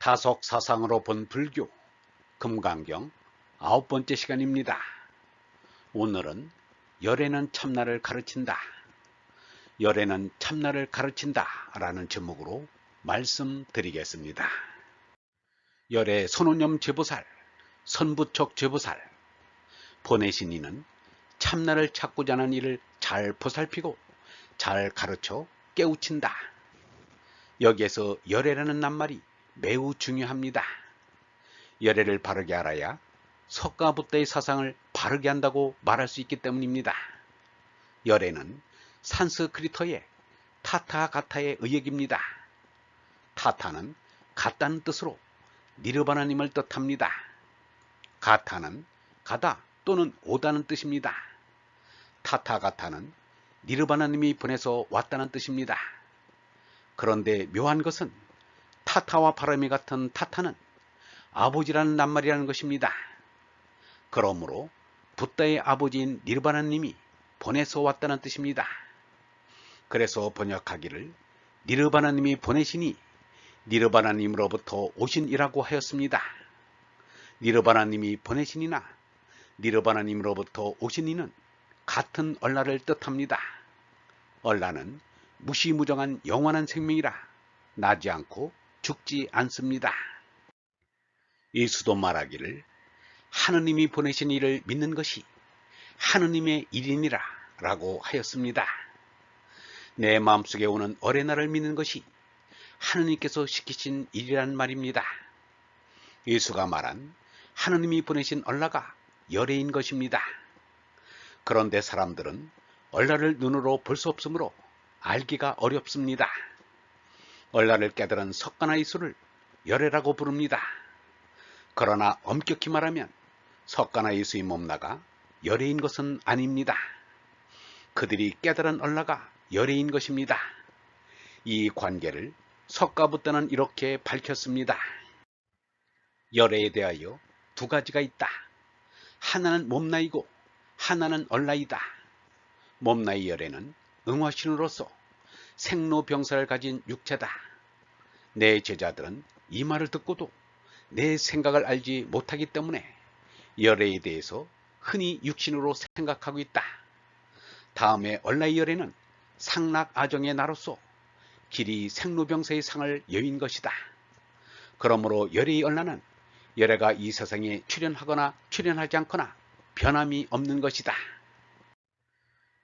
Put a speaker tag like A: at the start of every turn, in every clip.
A: 타석 사상으로 본 불교 금강경 아홉 번째 시간입니다. 오늘은 열애는 참나를 가르친다. 열애는 참나를 가르친다 라는 제목으로 말씀드리겠습니다. 열애 손오념 제보살, 선부척 제보살, 보내신 이는 참나를 찾고자 하는 일을 잘 보살피고 잘 가르쳐 깨우친다. 여기에서 열애라는 낱말이 매우 중요합니다. 열애를 바르게 알아야 석가부다의 사상을 바르게 한다고 말할 수 있기 때문입니다. 열애는 산스크리터의 타타가타의 의역입니다. 타타는 같다는 뜻으로 니르바나님을 뜻합니다. 가타는 가다 또는 오다는 뜻입니다. 타타가타는 니르바나님이 보내서 왔다는 뜻입니다. 그런데 묘한 것은 타타와 바람이 같은 타타는 아버지라는 낱말이라는 것입니다. 그러므로 붓다의 아버지인 니르바나님이 보내서 왔다는 뜻입니다. 그래서 번역하기를 니르바나님이 보내시니 니르바나님으로부터 오신이라고 하였습니다. 니르바나님이 보내시니나 니르바나님으로부터 오신이는 같은 얼라를 뜻합니다. 얼라는 무시무정한 영원한 생명이라 나지 않고 죽지 않습니다. 예수도 말하기를 하느님이 보내신 이를 믿는 것이 하느님의 일이니라 라고 하였습니다. 내 마음속에 오는 어레나를 믿는 것이 하느님께서 시키신 일이란 말입니다. 예수가 말한 하느님이 보내신 얼라가 열애인 것입니다. 그런데 사람들은 얼라를 눈으로 볼 수 없으므로 알기가 어렵습니다. 얼라를 깨달은 석가나 이수를 열애라고 부릅니다. 그러나 엄격히 말하면 석가나 이수의 몸나가 열애인 것은 아닙니다. 그들이 깨달은 얼라가 열애인 것입니다. 이 관계를 석가부터는 이렇게 밝혔습니다. 열애에 대하여 두 가지가 있다. 하나는 몸나이고 하나는 얼라이다. 몸나이 열애는 응화신으로서 생로병사를 가진 육체다. 내 제자들은 이 말을 듣고도 내 생각을 알지 못하기 때문에 열애에 대해서 흔히 육신으로 생각하고 있다. 다음에 얼라이 열애는 상락 아정의 나로서 길이 생로병사의 상을 여인 것이다. 그러므로 열애의 얼라는 열애가 이 세상에 출현하거나 출현하지 않거나 변함이 없는 것이다.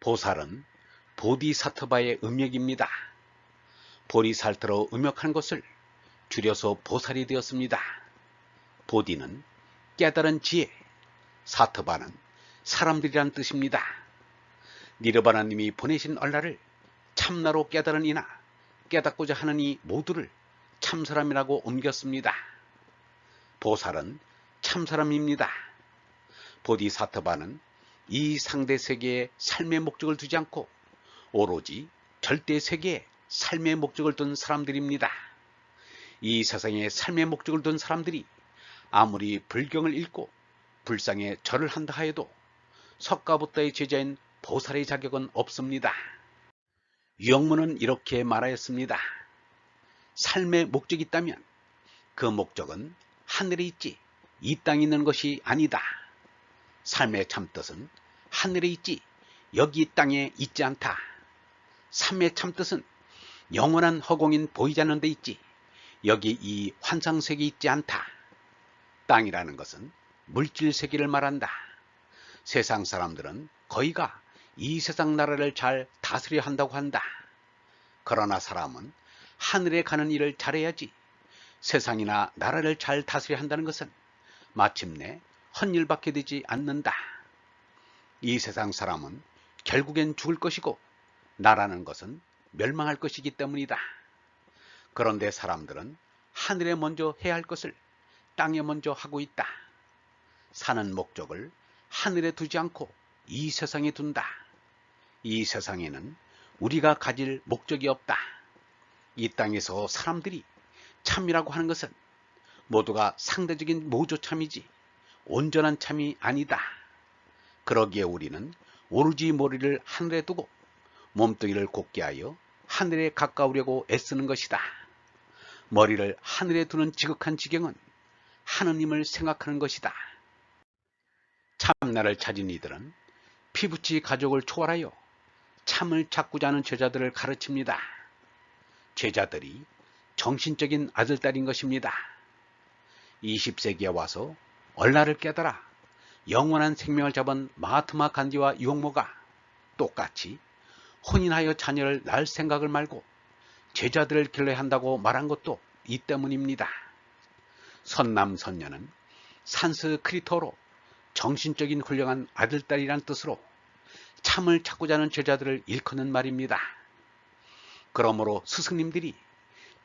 A: 보살은 보디사트바의 음역입니다. 보리살트로 음역한 것을 줄여서 보살이 되었습니다. 보디는 깨달은 지혜, 사트바는 사람들이란 뜻입니다. 니르바나님이 보내신 얼라를 참나로 깨달은 이나 깨닫고자 하는 이 모두를 참사람이라고 옮겼습니다. 보살은 참사람입니다. 보디사트바는 이 상대 세계에 삶의 목적을 두지 않고 오로지 절대 세계에 삶의 목적을 둔 사람들입니다. 이 세상에 삶의 목적을 둔 사람들이 아무리 불경을 읽고 불상에 절을 한다 하여도 석가부터의 제자인 보살의 자격은 없습니다. 유영문은 이렇게 말하였습니다. 삶의 목적이 있다면 그 목적은 하늘에 있지 이 땅에 있는 것이 아니다. 삶의 참뜻은 하늘에 있지 여기 땅에 있지 않다. 삶의 참뜻은 영원한 허공인 보이지 않는 데 있지 여기 이 환상세계 있지 않다. 땅이라는 것은 물질 세계를 말한다. 세상 사람들은 거의가 이 세상 나라를 잘 다스려 한다고 한다. 그러나 사람은 하늘에 가는 일을 잘해야지 세상이나 나라를 잘 다스려 한다는 것은 마침내 헛일밖에 되지 않는다. 이 세상 사람은 결국엔 죽을 것이고 나라는 것은 멸망할 것이기 때문이다. 그런데 사람들은 하늘에 먼저 해야 할 것을 땅에 먼저 하고 있다. 사는 목적을 하늘에 두지 않고 이 세상에 둔다. 이 세상에는 우리가 가질 목적이 없다. 이 땅에서 사람들이 참이라고 하는 것은 모두가 상대적인 모조참이지 온전한 참이 아니다. 그러기에 우리는 오르지 머리를 하늘에 두고 몸뚱이를 곧게 하여 하늘에 가까우려고 애쓰는 것이다. 머리를 하늘에 두는 지극한 지경은 하느님을 생각하는 것이다. 참나를 찾은 이들은 피부치 가족을 초월하여 참을 찾고자 하는 제자들을 가르칩니다. 제자들이 정신적인 아들딸인 것입니다. 20세기에 와서 얼라를 깨달아 영원한 생명을 잡은 마하트마 간디와 유홍모가 똑같이 혼인하여 자녀를 낳을 생각을 말고 제자들을 길러야 한다고 말한 것도 이 때문입니다. 선남선녀는 산스크리터로 정신적인 훌륭한 아들딸이란 뜻으로 참을 찾고자 하는 제자들을 일컫는 말입니다. 그러므로 스승님들이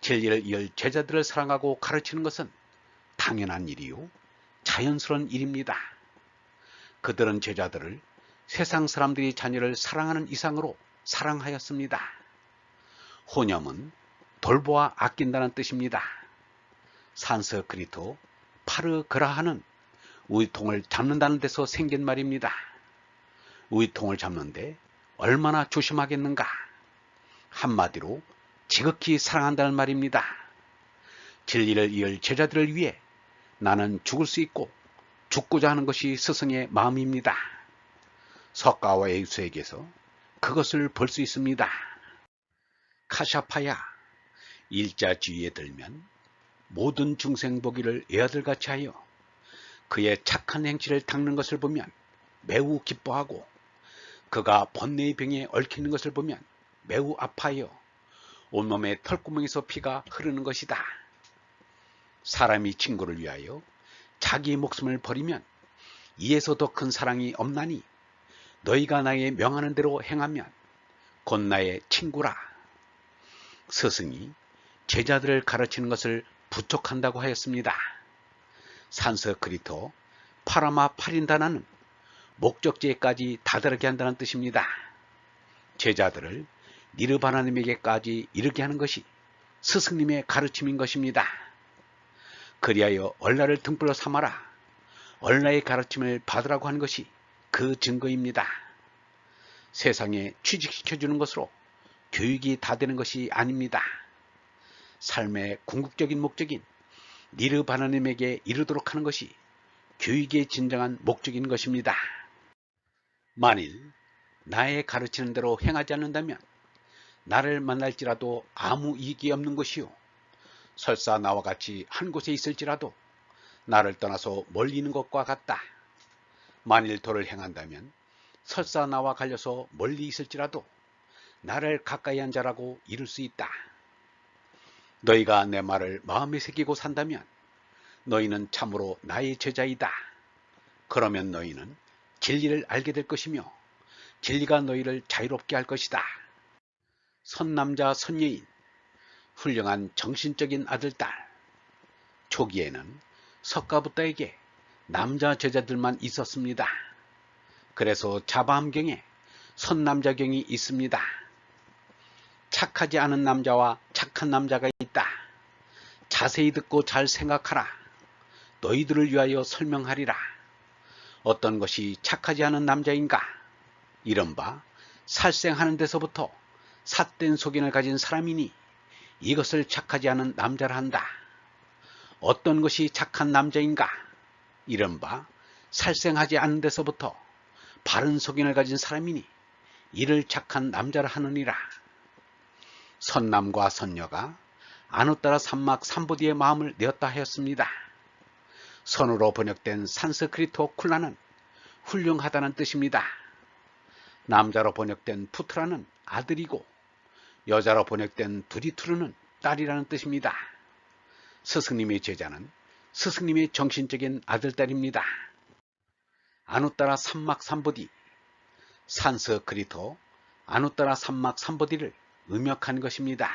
A: 진리를 이을 제자들을 사랑하고 가르치는 것은 당연한 일이요 자연스러운 일입니다. 그들은 제자들을 세상 사람들이 자녀를 사랑하는 이상으로 사랑하였습니다. 호념은 돌보아 아낀다는 뜻입니다. 산스크리토 파르그라하는 우유통을 잡는다는 데서 생긴 말입니다. 우유통을 잡는데 얼마나 조심하겠는가? 한마디로 지극히 사랑한다는 말입니다. 진리를 이을 제자들을 위해 나는 죽을 수 있고 죽고자 하는 것이 스승의 마음입니다. 석가와 예수에게서 그것을 볼 수 있습니다. 카샤파야 일자주의에 들면 모든 중생 보기를 애아들같이 하여 그의 착한 행실을 닦는 것을 보면 매우 기뻐하고 그가 번뇌의 병에 얽히는 것을 보면 매우 아파요. 온몸에 털구멍에서 피가 흐르는 것이다. 사람이 친구를 위하여 자기 목숨을 버리면 이에서 더 큰 사랑이 없나니 너희가 나의 명하는 대로 행하면 곧 나의 친구라. 스승이 제자들을 가르치는 것을 부족한다고 하였습니다. 산서크리토 파라마 파린다나는 목적지에까지 다다르게 한다는 뜻입니다. 제자들을 니르바나님에게까지 이르게 하는 것이 스승님의 가르침인 것입니다. 그리하여 얼라를 등불로 삼아라. 얼라의 가르침을 받으라고 하는 것이 그 증거입니다. 세상에 취직시켜주는 것으로 교육이 다 되는 것이 아닙니다. 삶의 궁극적인 목적인 니르바나님에게 이르도록 하는 것이 교육의 진정한 목적인 것입니다. 만일 나의 가르치는 대로 행하지 않는다면 나를 만날지라도 아무 이익이 없는 것이요. 설사 나와 같이 한 곳에 있을지라도 나를 떠나서 멀리 있는 것과 같다. 만일 도를 행한다면 설사 나와 갈려서 멀리 있을지라도 나를 가까이 한 자라고 이룰 수 있다. 너희가 내 말을 마음에 새기고 산다면 너희는 참으로 나의 제자이다. 그러면 너희는 진리를 알게 될 것이며 진리가 너희를 자유롭게 할 것이다. 선남자 선녀인 훌륭한 정신적인 아들딸 초기에는 석가부다에게 남자 제자들만 있었습니다. 그래서 자바함경에 선남자경이 있습니다. 착하지 않은 남자와 착한 남자가 있다. 자세히 듣고 잘 생각하라. 너희들을 위하여 설명하리라. 어떤 것이 착하지 않은 남자인가? 이른바 살생하는 데서부터 삿된 속인을 가진 사람이니 이것을 착하지 않은 남자라 한다. 어떤 것이 착한 남자인가? 이른바 살생하지 않은 데서부터 바른 속인을 가진 사람이니 이를 착한 남자라 하느니라. 선남과 선녀가 아누따라 산막 삼보디의 마음을 내었다 하였습니다. 선으로 번역된 산스크리토 쿨라는 훌륭하다는 뜻입니다. 남자로 번역된 푸트라는 아들이고 여자로 번역된 두리투르는 딸이라는 뜻입니다. 스승님의 제자는 스승님의 정신적인 아들딸입니다. 아누따라 산막 삼보디 산스크리토 아누따라 산막 삼보디를 음역한 것입니다.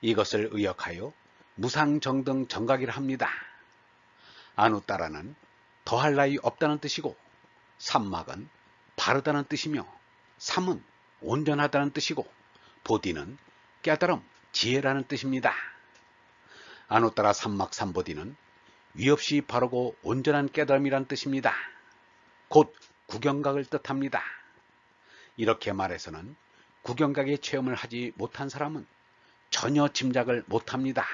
A: 이것을 의역하여 무상정등 정각이라 합니다. 아누따라는 더할 나위 없다는 뜻이고 산막은 바르다는 뜻이며 삼은 온전하다는 뜻이고 보디는 깨달음, 지혜라는 뜻입니다. 아누따라 산막 삼보디는 위없이 바르고 온전한 깨달음이란 뜻입니다. 곧 구경각을 뜻합니다. 이렇게 말해서는 구경각의 체험을 하지 못한 사람은 전혀 짐작을 못합니다.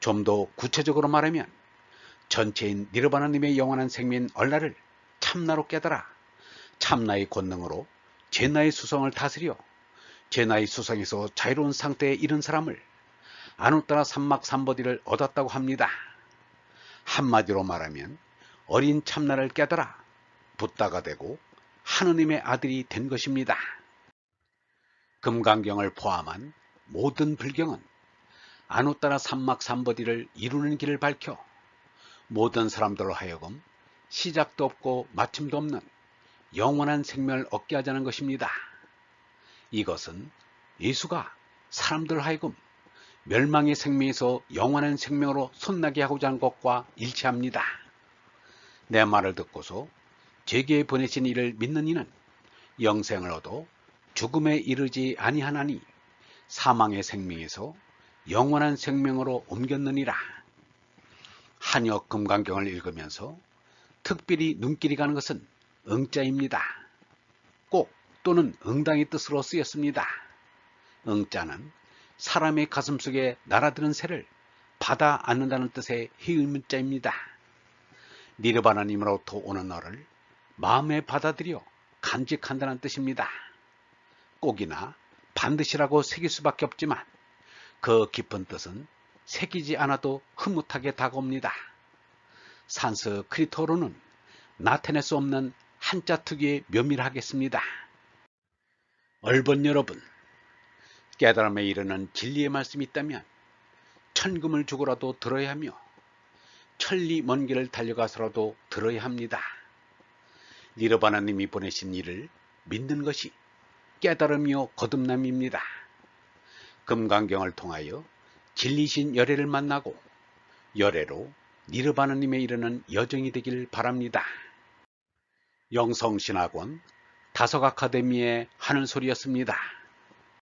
A: 좀 더 구체적으로 말하면 전체인 니르바나님의 영원한 생민 얼라를 참나로 깨달아 참나의 권능으로 제나의 수성을 다스려 제나의 수성에서 자유로운 상태에 이른 사람을 아누따라 삼막삼버디를 얻었다고 합니다. 한마디로 말하면 어린 참나를 깨달아 붓다가 되고 하느님의 아들이 된 것입니다. 금강경을 포함한 모든 불경은 아누따라 삼막삼버디를 이루는 길을 밝혀 모든 사람들로 하여금 시작도 없고 마침도 없는 영원한 생명을 얻게 하자는 것입니다. 이것은 예수가 사람들 하여금 멸망의 생명에서 영원한 생명으로 손나게 하고자 하는 것과 일치합니다. 내 말을 듣고서 제게 보내신 이를 믿는 이는 영생을 얻어 죽음에 이르지 아니하나니 사망의 생명에서 영원한 생명으로 옮겼느니라. 한역 금강경을 읽으면서 특별히 눈길이 가는 것은 응자입니다. 꼭 또는 응당의 뜻으로 쓰였습니다. 응자는 사람의 가슴 속에 날아드는 새를 받아 안는다는 뜻의 희의문자입니다. 니르바나님으로부터 오는 너를 마음에 받아들여 간직한다는 뜻입니다. 꼭이나 반드시라고 새길 수밖에 없지만 그 깊은 뜻은 새기지 않아도 흐뭇하게 다가옵니다. 산스 크리토로는 나타낼 수 없는 한자 특유의 묘미를 하겠습니다. 얼번 여러분, 깨달음에 이르는 진리의 말씀이 있다면 천금을 주고라도 들어야 하며 천리 먼 길을 달려가서라도 들어야 합니다. 니르바나님이 보내신 일을 믿는 것이 깨달음이요 거듭남입니다. 금강경을 통하여 진리신 열애를 만나고 열애로 니르바나님에 이르는 여정이 되길 바랍니다. 영성신학원 다석 아카데미의 하는 소리였습니다.